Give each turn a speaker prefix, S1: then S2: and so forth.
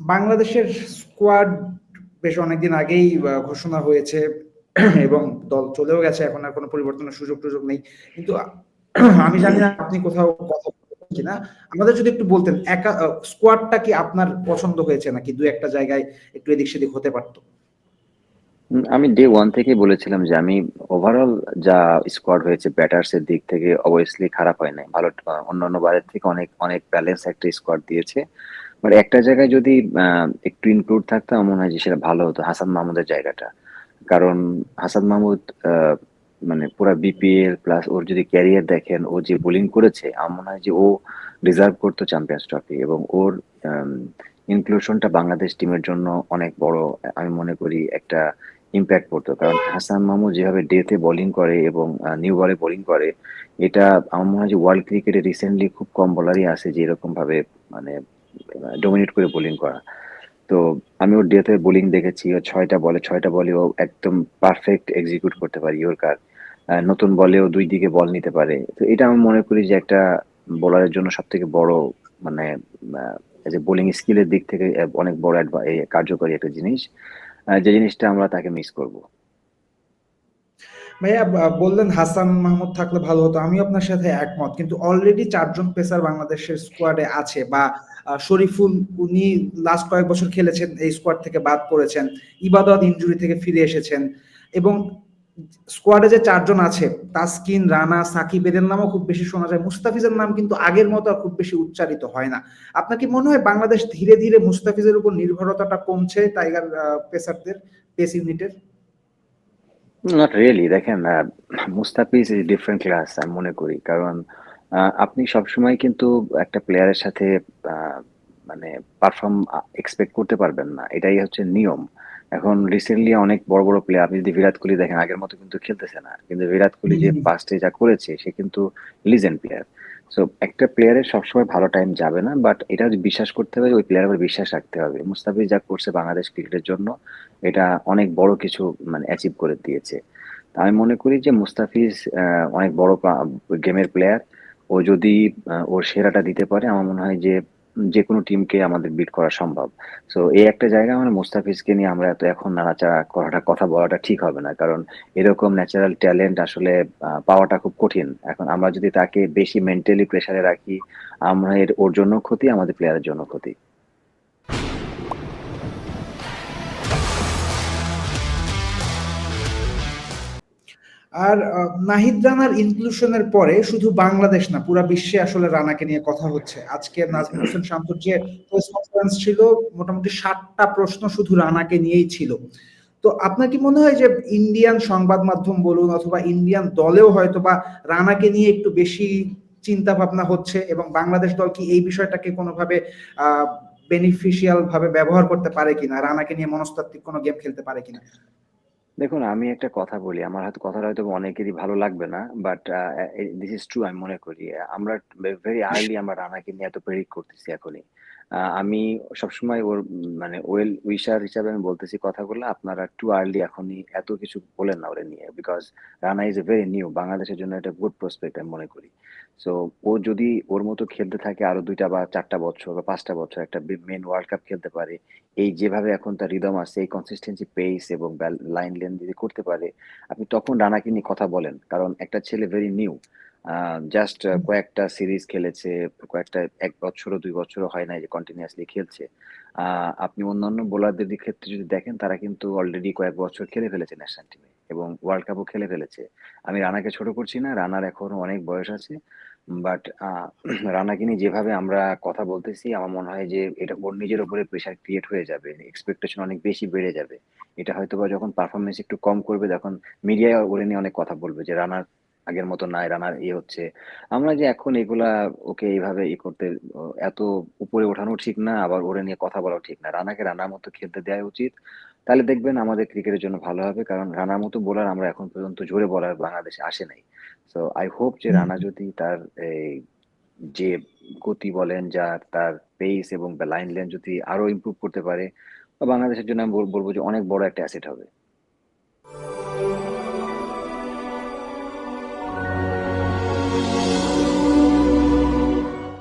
S1: বাংলাদেশের স্কোয়াড বেশ অনেকদিন আগেই ঘোষণা হয়েছে এবং দল চলেও গেছে। এখন আর কোনো পরিবর্তনের সুযোগ টুযোগ নেই। কিন্তু আমি জানি না আপনি কোথাও কথা কিনা। আমাদের যদি একটু বলতেন, একা স্কোয়াডটা কি আপনার পছন্দ হয়েছে নাকি? দু একটা জায়গায় একটু এদিক সেদিক হতে পারতো।
S2: আমি ডে ওয়ান থেকেই বলেছিলাম যে আমি ওভারঅল যা স্কোয়াড হয়েছে ব্যাটার্স এর দিক থেকে অবভিয়াসলি খারাপ হয় নাই। ভালো, অন্যান্য বারের থেকে অনেক অনেক ব্যালেন্স একটা স্কোয়াড দিয়েছে। বাট একটা জায়গায় যদি একটু ইনক্লুড থাকতো আমার মনে হয় যে সেটা ভালো হতো হাসান মাহমুদের জায়গাটা। কারণ হাসান মাহমুদ মানে পুরো বিপিএল প্লাস ওর যদি ক্যারিয়ার দেখেন, ও যে বোলিং করেছে, আমার মনে হয় যে ও রিজার্ভ করতো চ্যাম্পিয়ন্স ট্রফি এবং ওর ইনক্লুশনটা বাংলাদেশ টিমের জন্য অনেক বড়, আমি মনে করি, একটা ইম্প্যাক্ট পড়তো কারণ হাসান মাহমুদ যেভাবে ডেতে বোলিং করে এবং নিউ বলে বোলিং করে, এটা আমার মনে হয় যে ওয়ার্ল্ড ক্রিকেটে রিসেন্টলি খুব কম বলারই আছে যে এরকম ভাবে মানে ডোমিনেট করে বোলিং করা। তো আমি ওর ডেতে বোলিং দেখেছি, ও ছয়টা বলে ছয়টা বলে ও একদম পারফেক্ট এক্সিকিউট করতে পারে ইয়র্কার নতুন বলেও দুই দিকে বল নিতে পারে। তো এটা আমি মনে করি যে একটা বোলারের জন্য সব থেকে বড় মানে যে বোলিং স্কিলের দিক থেকে অনেক বড় কার্যকরী একটা জিনিস। যে জিনিসটা আমরা তাকে মিস করব।
S1: ভাইয়া বললেন হাসান মাহমুদ থাকলে ভালো হতো। আমিও আপনার সাথে একমত। কিন্তু অলরেডি চারজন পেসার বাংলাদেশের স্কোয়াডে আছে বা শরীফুল উনি লাস্ট কয়েক বছর খেলেছেন, এই স্কোয়াড থেকে বাদ পড়েছেন, ইবাদত ইনজুরি থেকে ফিরে এসেছেন এবং স্কোয়াডে যে চারজন আছে, তাসকিন, রানা, সাকিব, এদের নামও খুব বেশি শোনা যায়। মুস্তাফিজের নাম কিন্তু আগের মতো আর খুব বেশি উচ্চারিত হয় না। আপনার কি মনে হয় বাংলাদেশ ধীরে ধীরে মুস্তাফিজের উপর নির্ভরতাটা কমছে টাইগার পেসারদের পেস ইউনিটের
S2: নট রিয়েলি দেখেন মুস্তাফিজ ইজ ডিফারেন্ট ক্লাস আমি মনে করি। কারণ আপনি সবসময় কিন্তু একটা প্লেয়ারের সাথে মানে পারফর্ম এক্সপেক্ট করতে পারবেন না। এটাই হচ্ছে নিয়ম। এখন রিসেন্টলি অনেক বড় বড় প্লেয়ার আপনি যদি বিরাট কোহলি দেখেন আগের মতো কিন্তু খেলতেছে না। কিন্তু বিরাট কোহলি যে। পাস্টে যা করেছে সে কিন্তু লিজেন্ড প্লেয়ার সো একটা প্লেয়ারের সবসময় ভালো টাইম যাবে না বাট এটা বিশ্বাস করতে হবে ওই প্লেয়ারের উপর বিশ্বাস রাখতে হবে। মুস্তাফিজ যা করছে বাংলাদেশ ক্রিকেটের জন্য এটা অনেক বড় কিছু মানে অ্যাচিভ করে দিয়েছে। আমি মনে করি যে মুস্তাফিজ অনেক বড় গেমের প্লেয়ার ও যদি ওর সেরাটা দিতে পারে, আমার মনে হয় যে যে কোনো টিমকে আমাদের বিট করা সম্ভব। সো এই একটা জায়গা মানে মুস্তাফিজকে নিয়ে আমরা এত এখন নাড়াচাড়া করাটা, কথা বলাটা ঠিক হবে না। কারণ এরকম ন্যাচারাল ট্যালেন্ট আসলে পাওয়াটা খুব কঠিন। এখন আমরা যদি তাকে বেশি মেন্টালি প্রেশারে রাখি, আমরা এর, ওর জন্য ক্ষতি, আমাদের প্লেয়ারের জন্য ক্ষতি।
S1: আর নাহিদ রানার ইনক্লুশনের পরে শুধু বাংলাদেশ না, পুরো বিশ্বে আসলে রানাকে নিয়ে কথা হচ্ছে। আজকে নাজমুল হোসেন শান্তর যে প্রেস কনফারেন্স ছিল, মোটামুটি ষাটটা প্রশ্ন শুধু রানাকে নিয়েই ছিল। তো আপনার কি মনে হয় যে ইন্ডিয়ান সংবাদ মাধ্যম বলুন অথবা ইন্ডিয়ান দলেও হয়তো বা রানাকে নিয়ে একটু বেশি চিন্তা ভাবনা হচ্ছে এবং বাংলাদেশ দল কি এই বিষয়টাকে কোনোভাবে বেনিফিশিয়াল ভাবে ব্যবহার করতে পারে কিনা? রানাকে নিয়ে মনস্তাত্ত্বিক কোনো গেম খেলতে পারে কিনা?
S2: দেখুন আমি একটা কথা বলি। আমার হয়তো কথাটা হয়তো অনেকেরই ভালো লাগবে না বাট দিস ইজ ট্রু আমি মনে করি। আমরা ভেরি আর্লি আমরা রানাকে নিয়ে এত প্রেডিক্ট করতেছি এখনই। আহ, আমি সবসময় ওর মানে ওয়েল উইশার হিসাবে আমি বলতেছি কথাগুলো। আপনারা টু আর্লি এখনই এত কিছু বলেন না ওরে নিয়ে because Rana is a very new বাংলাদেশের জন্য এটা গুড প্রসপেক্ট আমি মনে করি। সো ও যদি ওর মতো খেলতে থাকে আরও দুইটা বা চারটা বছর বা পাঁচটা বছর একটা মেন ওয়ার্ল্ড কাপ খেলতে পারে এই যেভাবে এখন তার রিদম আছে এই কনসিস্টেন্সি পেস এবং লাইন লেন যদি করতে পারে আপনি তখন রানাকে নিয়ে কথা বলেন। কারণ একটা ছেলে ভেরি নিউ জাস্ট কয়েকটা সিরিজ খেলেছে কয়েকটা এক বছরও দুই বছরও হয় না যে কন্টিনিউয়াসলি খেলছে। আহ, আপনি অন্যান্য বোলারদের ক্ষেত্রে যদি দেখেন তারা কিন্তু অলরেডি কয়েক বছর খেলে ফেলেছে ন্যাশনাল টিমে এবং ওয়ার্ল্ড কাপও খেলে ফেলেছে। আমি রানাকে ছোট করছি না রানার এখনও অনেক বয়স আছে বাট রানাকে নিয়ে যেভাবে আমরা কথা বলতেছি আমার মনে হয় যে এটা ওর নিজের উপরে প্রেশার ক্রিয়েট হয়ে যাবে এক্সপেকটেশন অনেক বেশি বেড়ে যাবে। এটা হয়তো বা যখন পারফরমেন্স একটু কম করবে তখন মিডিয়ায় ওরে নিয়ে অনেক কথা বলবে যে রানার আগের মতো নাই রানার ইয়ে হচ্ছে। আমরা যে এখন এগুলা ওকে এইভাবে ই করতে এত উপরে ওঠানো ঠিক না আবার ওরে নিয়ে কথা বলাও ঠিক না। রানাকে রানার মতো খেলতে দেওয়া উচিত। তাহলে দেখবেন আমাদের ক্রিকেটের জন্য ভালো হবে কারণ রানার মতো বোলার আমরা এখন পর্যন্ত জোরে বলার বাংলাদেশে আসে নাই। সো আই হোপ যে রানা যদি তার এই যে গতি বলেন যা তার পেস এবং লাইন লেন যদি আরও ইমপ্রুভ করতে পারে বা বাংলাদেশের জন্য আমি বলব যে অনেক বড় একটা অ্যাসেট হবে।